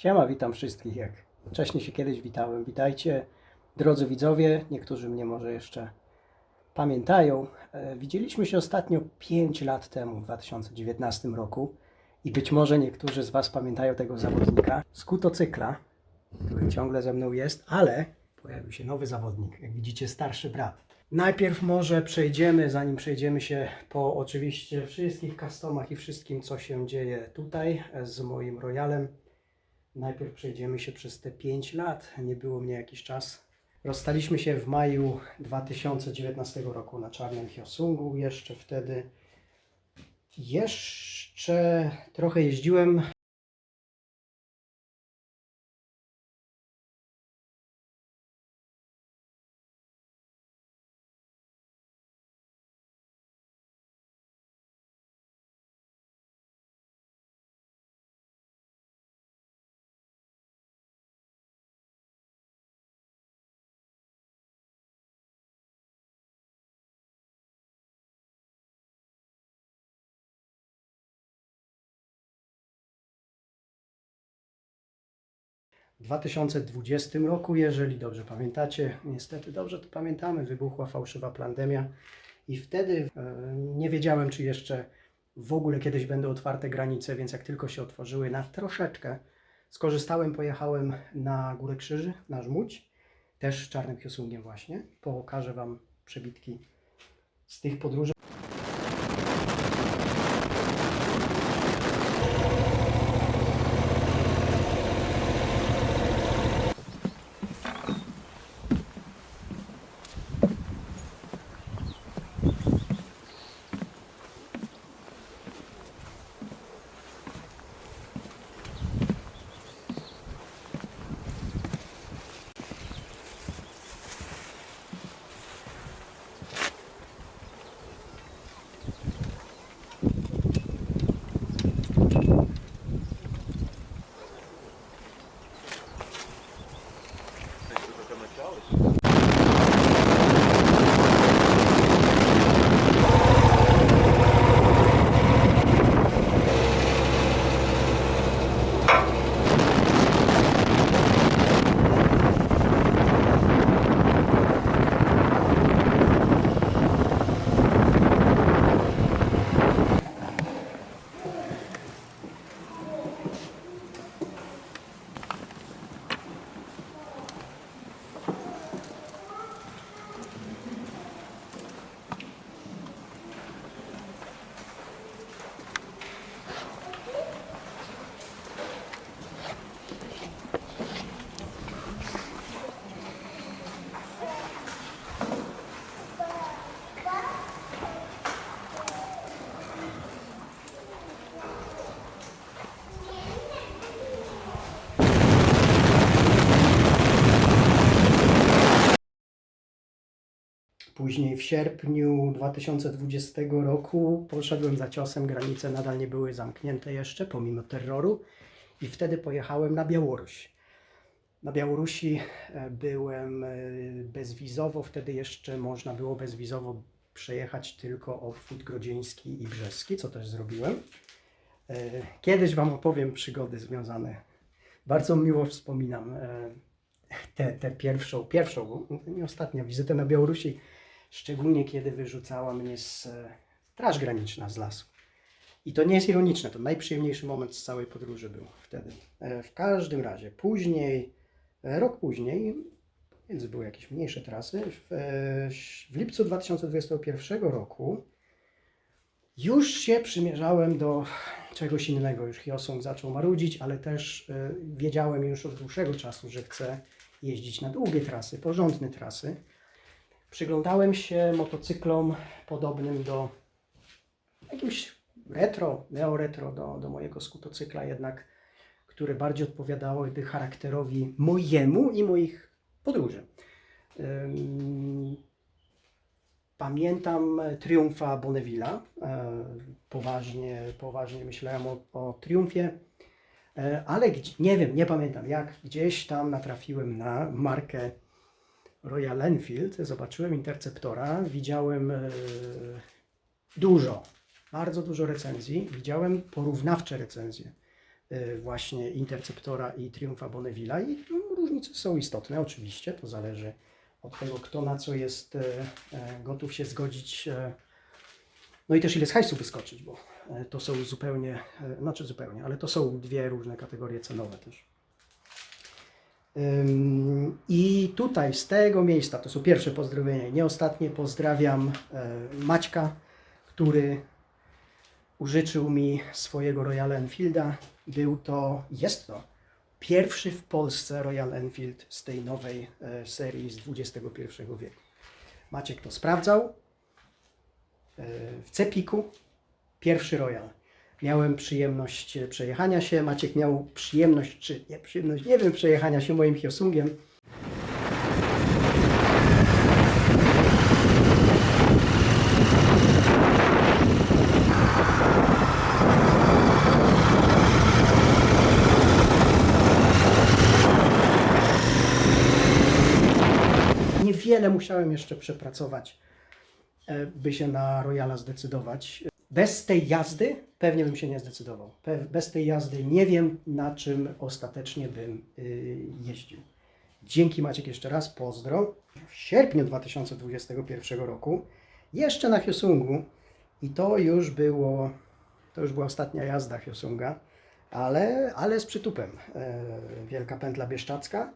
Siema, witam wszystkich, jak wcześniej się kiedyś witałem. Witajcie, drodzy widzowie, niektórzy mnie może jeszcze pamiętają. E, Widzieliśmy się ostatnio 5 lat temu, w 2019 roku i być może niektórzy z Was pamiętają tego zawodnika z kutocykla, który ciągle ze mną jest, ale pojawił się nowy zawodnik, jak widzicie starszy brat. Najpierw może przejdziemy, zanim przejdziemy się po oczywiście wszystkich customach i wszystkim, co się dzieje tutaj e, z moim Royalem. Najpierw przejdziemy się przez te 5 lat. Nie było mnie jakiś czas. Rozstaliśmy się w maju 2019 roku na Czarnym Hyosungu. Jeszcze wtedy jeszcze trochę jeździłem. 2020 roku, jeżeli dobrze pamiętacie, niestety dobrze to pamiętamy, wybuchła fałszywa pandemia i wtedy e, nie wiedziałem, czy jeszcze w ogóle kiedyś będą otwarte granice, więc jak tylko się otworzyły na troszeczkę, skorzystałem, pojechałem na Górę Krzyży, na Żmudź, też czarnym Hyosungiem właśnie. Pokażę Wam przebitki z tych podróży. Później w sierpniu 2020 roku poszedłem za ciosem, granice nadal nie były zamknięte jeszcze, pomimo terroru, i wtedy pojechałem na Białoruś. Na Białorusi e, byłem e, bezwizowo, wtedy jeszcze można było bezwizowo przejechać tylko obwód grodzieński i brzeski, co też zrobiłem. E, Kiedyś Wam opowiem przygody związane. Bardzo miło wspominam tę pierwszą, pierwszą, nie ostatnia wizytę na Białorusi, szczególnie kiedy wyrzucała mnie z e, Straż Graniczna z lasu. I to nie jest ironiczne, to najprzyjemniejszy moment z całej podróży był wtedy. E, W każdym razie, później, e, rok później, więc były jakieś mniejsze trasy, w, w lipcu 2021 roku już się przymierzałem do czegoś innego. Już Hyosung zaczął marudzić, ale też wiedziałem już od dłuższego czasu, że chcę jeździć na długie trasy, porządne trasy. Przyglądałem się motocyklom podobnym do jakimś retro, neo-retro do, do mojego skutocykla, jednak które bardziej odpowiadałyby charakterowi mojemu i moich podróży. Pamiętam triumfa Bonneville'a. E, Poważnie, poważnie myślałem o, o triumfie, E, ale gdzie, nie wiem, nie pamiętam jak, gdzieś tam natrafiłem na markę Royal Enfield, zobaczyłem Interceptora, widziałem e, dużo, bardzo dużo recenzji, widziałem porównawcze recenzje. y, właśnie Interceptora i Triumfa Bonneville'a i no, różnice są istotne oczywiście, to zależy od tego, kto na co jest e, e, gotów się zgodzić, e, no i też ile z hajsu wyskoczyć, bo e, to są zupełnie, e, znaczy zupełnie, ale to są dwie różne kategorie cenowe też. I tutaj z tego miejsca, to są pierwsze pozdrowienia, nie ostatnie, pozdrawiam e, Maćka, który użyczył mi swojego Royal Enfielda. Był to, jest to pierwszy w Polsce Royal Enfield z tej nowej e, serii z XXI wieku. Maciek to sprawdzał. E, w Cepiku pierwszy Royal. Miałem przyjemność e, przejechania się. Maciek miał przyjemność, czy nie przyjemność, nie wiem, przejechania się moim Hyosungiem. Niewiele musiałem jeszcze przepracować, e, by się na Royala zdecydować. Bez tej jazdy pewnie bym się nie zdecydował. Bez tej jazdy nie wiem, na czym ostatecznie bym y, jeździł. Dzięki Maciek jeszcze raz, pozdro. W sierpniu 2021 roku, jeszcze na Hyosungu, i to już było, to już była ostatnia jazda Hyosunga, ale, ale z przytupem. E, Wielka pętla bieszczacka.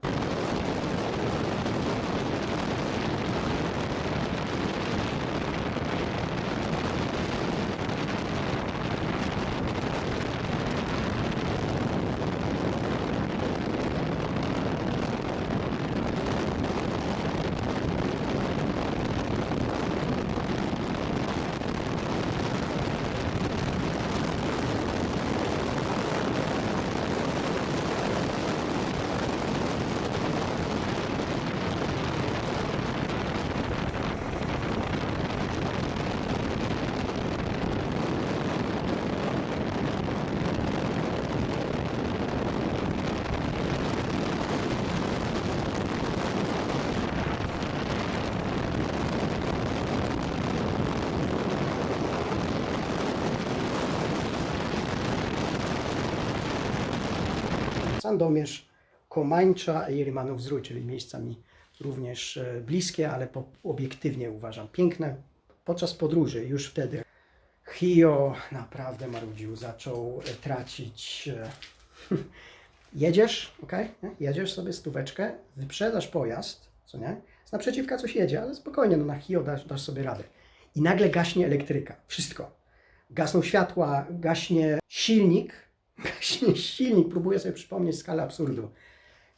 Sandomierz, Komańcza i Rymanów Zdrój, czyli miejsca mi również e, bliskie, ale obiektywnie uważam piękne. Podczas podróży już wtedy Hio naprawdę marudził, zaczął e, tracić. e, Jedziesz, ok? Jedziesz sobie stóweczkę, wyprzedasz pojazd, co nie? Z naprzeciwka coś jedzie, ale spokojnie, no na Hio dasz, dasz sobie radę. I nagle gaśnie elektryka. Wszystko. Gasną światła, gaśnie silnik, gaśnie silnik, próbuję sobie przypomnieć skalę absurdu.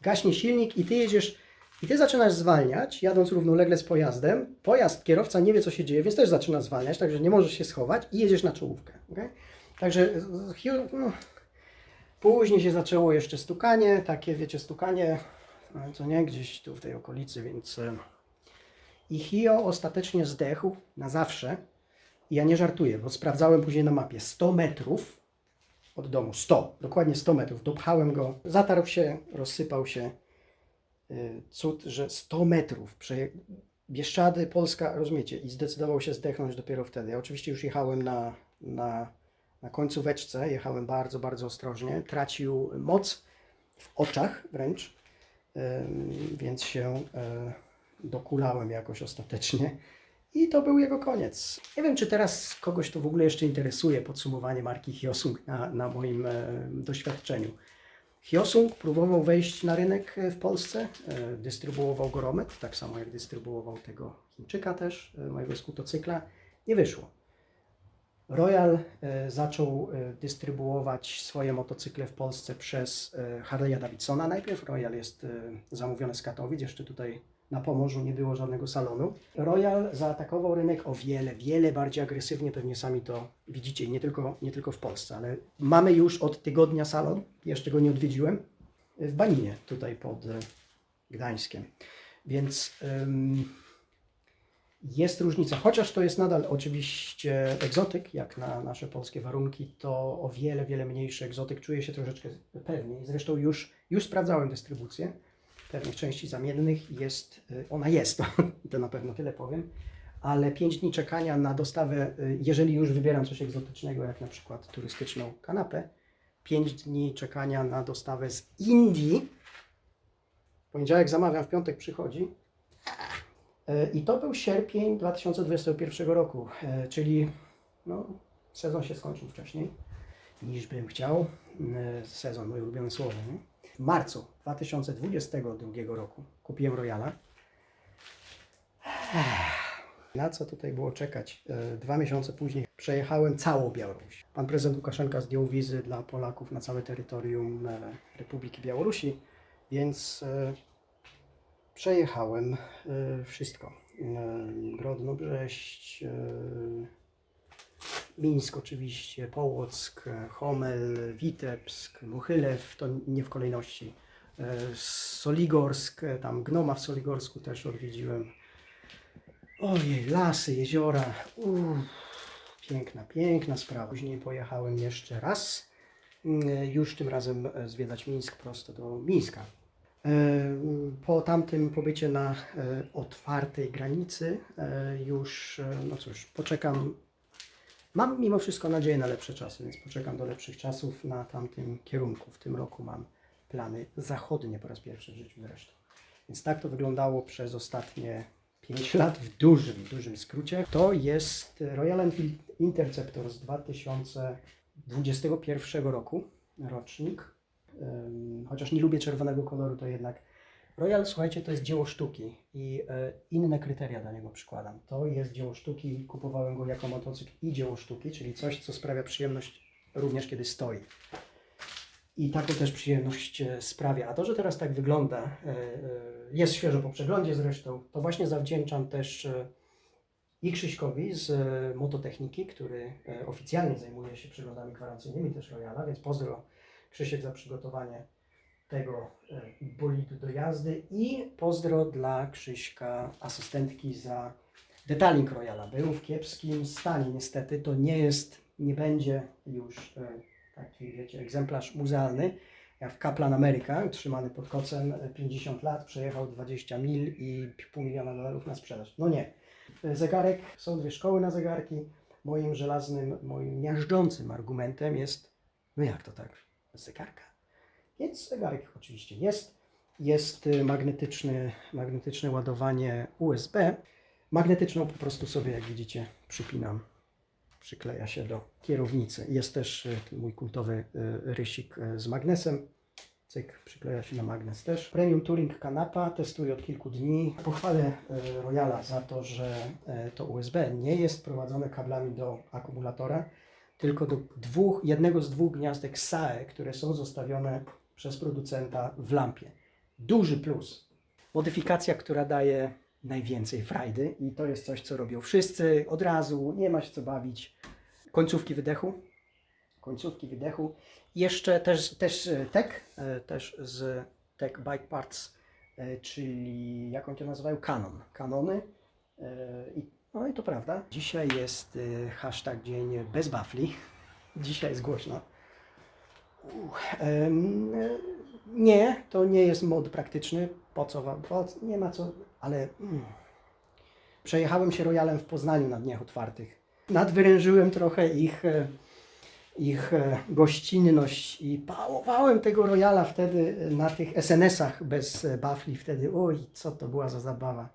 Gaśnie silnik i ty jedziesz, i ty zaczynasz zwalniać, jadąc równolegle z pojazdem. Pojazd, kierowca nie wie, co się dzieje, więc też zaczyna zwalniać, także nie możesz się schować i jedziesz na czołówkę. Okay? Także no, później się zaczęło jeszcze stukanie, takie wiecie, stukanie, no, co nie, gdzieś tu w tej okolicy, więc... e, I Hio ostatecznie zdechł na zawsze. I ja nie żartuję, bo sprawdzałem później na mapie 100 metrów od domu. 100, dokładnie 100 metrów. Dopchałem go, zatarł się, rozsypał się. Y, Cud, że 100 metrów. Bieszczady, Polska, rozumiecie, i zdecydował się zdechnąć dopiero wtedy. Ja oczywiście już jechałem na, na, na końcóweczce, jechałem bardzo, bardzo ostrożnie. Tracił moc w oczach wręcz, Ym, więc się e, dokulałem jakoś ostatecznie. I to był jego koniec. Nie wiem, czy teraz kogoś to w ogóle jeszcze interesuje, podsumowanie marki Hyosung na, na moim e, doświadczeniu. Hyosung próbował wejść na rynek e, w Polsce, e, dystrybuował go Romet, tak samo jak dystrybuował tego Chińczyka też, e, mojego skutocykla. Nie wyszło. Royal e, zaczął e, dystrybuować swoje motocykle w Polsce przez e, Harley'a Davidsona najpierw. Royal jest e, zamówiony z Katowic, jeszcze tutaj na Pomorzu nie było żadnego salonu. Royal zaatakował rynek o wiele, wiele bardziej agresywnie, pewnie sami to widzicie, nie tylko, nie tylko w Polsce, ale mamy już od tygodnia salon, jeszcze go nie odwiedziłem, w Baninie, tutaj pod e, Gdańskiem. Więc ym, jest różnica, chociaż to jest nadal oczywiście egzotyk, jak na nasze polskie warunki, to o wiele, wiele mniejszy egzotyk. Czuję się troszeczkę pewniej. Zresztą już, już sprawdzałem dystrybucję pewnych części zamiennych. Jest, y, ona jest, to na pewno tyle powiem, ale 5 dni czekania na dostawę, y, jeżeli już wybieram coś egzotycznego, jak na przykład turystyczną kanapę, 5 dni czekania na dostawę z Indii. W poniedziałek zamawiam, w piątek przychodzi. E, I to był sierpień 2021 roku, czyli no, sezon się skończył wcześniej niż bym chciał. Sezon, moje ulubione słowo. Nie? W marcu 2022 roku kupiłem Royala. Na co tutaj było czekać? E, Dwa miesiące później przejechałem całą Białoruś. Pan prezydent Łukaszenka zdjął wizy dla Polaków na całe terytorium e, Republiki Białorusi, więc e, przejechałem wszystko. Grodno, Brześć, Mińsk oczywiście, Połock, Homel, Witebsk, Mochylew, to nie w kolejności. E, Soligorsk, tam Gnoma w Soligorsku też odwiedziłem. Ojej, lasy, jeziora. Uff, piękna, piękna sprawa. Później pojechałem jeszcze raz, mm, już tym razem zwiedzać Mińsk prosto do Mińska. E, Po tamtym pobycie na e, otwartej granicy już, no cóż, poczekam. Mam mimo wszystko nadzieję na lepsze czasy, więc poczekam do lepszych czasów na tamtym kierunku. W tym roku mam plany zachodnie po raz pierwszy w życiu zresztą. Więc tak to wyglądało przez ostatnie 5 lat w dużym, dużym skrócie. To jest Royal Enfield Interceptor z 2021 roku, rocznik. Chociaż nie lubię czerwonego koloru, to jednak Royal, słuchajcie, to jest dzieło sztuki i e, inne kryteria do niego przykładam. To jest dzieło sztuki, kupowałem go jako motocykl i dzieło sztuki, czyli coś, co sprawia przyjemność również kiedy stoi. I taką też przyjemność e, sprawia. A to, że teraz tak wygląda, e, jest świeżo po przeglądzie zresztą, to właśnie zawdzięczam też i Krzyśkowi z Mototechniki, który oficjalnie zajmuje się przeglądami gwarancyjnymi też Royala, więc pozdro Krzysiek za przygotowanie tego e, bolidu do jazdy i pozdro dla Krzyśka, asystentki za detaling Royala. Był w kiepskim stanie niestety, to nie jest, nie będzie już e, taki, wiecie, egzemplarz muzealny, jak w Kaplan America, trzymany pod kocem e, 50 lat, przejechał 20 mil i pół miliona dolarów na sprzedaż. No nie. E, Zegarek, są dwie szkoły na zegarki. Moim żelaznym, moim miażdżącym argumentem jest, no jak to tak, zegarka? Więc zegarek oczywiście jest. Jest y, magnetyczny, magnetyczne ładowanie USB. Magnetyczną po prostu sobie, jak widzicie, przypinam. Przykleja się do kierownicy. Jest też y, mój kultowy y, rysik z magnesem. Cyk, przykleja się na magnes też. Premium Touring Kanapa testuję od kilku dni. Pochwalę Royala za to, że to USB nie jest prowadzone kablami do akumulatora, tylko do dwóch, jednego z dwóch gniazdek SAE, które są zostawione przez producenta w lampie. Duży plus. Modyfikacja, która daje najwięcej frajdy i to jest coś, co robią wszyscy od razu, nie ma się co bawić. Końcówki wydechu. Końcówki wydechu. Jeszcze też, też e, Tech, e, też z Tech Bike Parts, e, czyli jak oni to nazywają? Canon. Kanony. No i to prawda. Dzisiaj jest hashtag dzień bez bafli. Dzisiaj jest głośno. Nie, to nie jest mod praktyczny. Po co wam? Po, nie ma co, ale mm. przejechałem się Royalem w Poznaniu na dniach otwartych. Nadwyrężyłem trochę ich, e, ich e, gościnność i pałowałem tego Royala wtedy e, na tych SNS-ach bez bafli. Wtedy, oj, co to była za zabawa.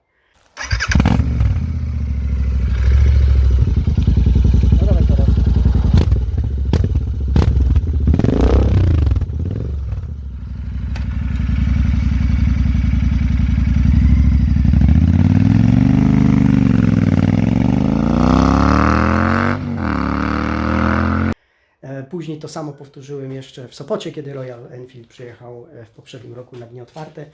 No dawaj teraz. E, Później to samo powtórzyłem jeszcze w Sopocie, kiedy Royal Enfield przyjechał e, w poprzednim roku na dni otwarte.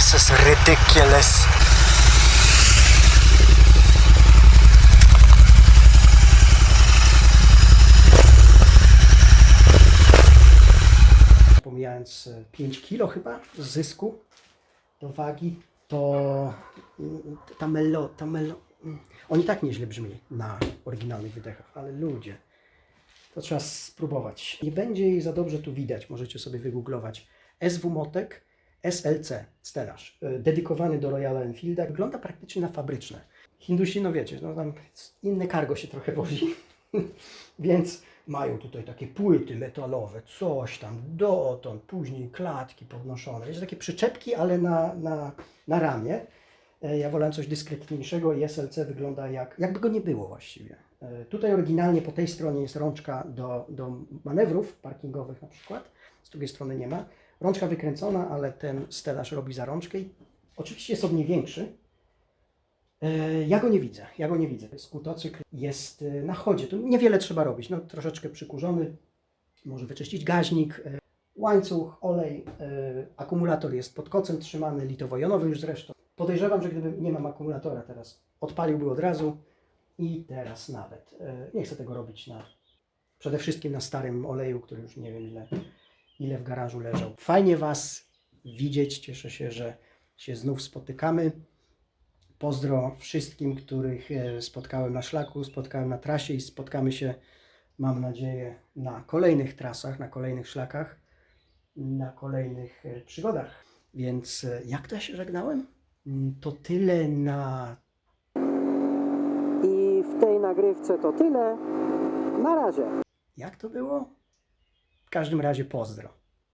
This is ridiculous. Pomijając e, 5 kilo chyba zysku do wagi, to mm, ta melo, ta melo, mm, oni tak nieźle brzmi na oryginalnych wydechach, ale ludzie, to trzeba spróbować. Nie będzie jej za dobrze tu widać, możecie sobie wygooglować. SW Motek SLC, stelaż, y, dedykowany do Royala Enfielda. Wygląda praktycznie na fabryczne. Hindusi, no wiecie, no tam inne cargo się trochę wozi, więc mają tutaj takie płyty metalowe, coś tam, dotąd, później klatki podnoszone. Jest takie przyczepki, ale na, na, na ramię. E, Ja wolałem coś dyskretniejszego i SLC wygląda jak, jakby go nie było właściwie. E, Tutaj oryginalnie po tej stronie jest rączka do, do manewrów parkingowych na przykład, z drugiej strony nie ma. Rączka wykręcona, ale ten stelaż robi za rączkę oczywiście jest od niej większy. E, Ja go nie widzę, ja go nie widzę. Skutocykl jest e, na chodzie, tu niewiele trzeba robić, no troszeczkę przykurzony, może wyczyścić gaźnik, łańcuch, olej, akumulator jest pod kocem trzymany, litowo-jonowy już zresztą. Podejrzewam, że gdyby nie mam akumulatora teraz, odpaliłby od razu i teraz nawet. E, Nie chcę tego robić na, przede wszystkim na starym oleju, który już nie wiem ile, ile w garażu leżał. Fajnie Was widzieć, cieszę się, że się znów spotykamy. Pozdro wszystkim, których e, spotkałem na szlaku, spotkałem na trasie i spotkamy się, mam nadzieję, na kolejnych trasach, na kolejnych szlakach, na kolejnych e, przygodach. Więc jak to ja się żegnałem? Mm, To tyle na. Tej nagrywce to tyle. Na razie. Jak to było? W każdym razie pozdro.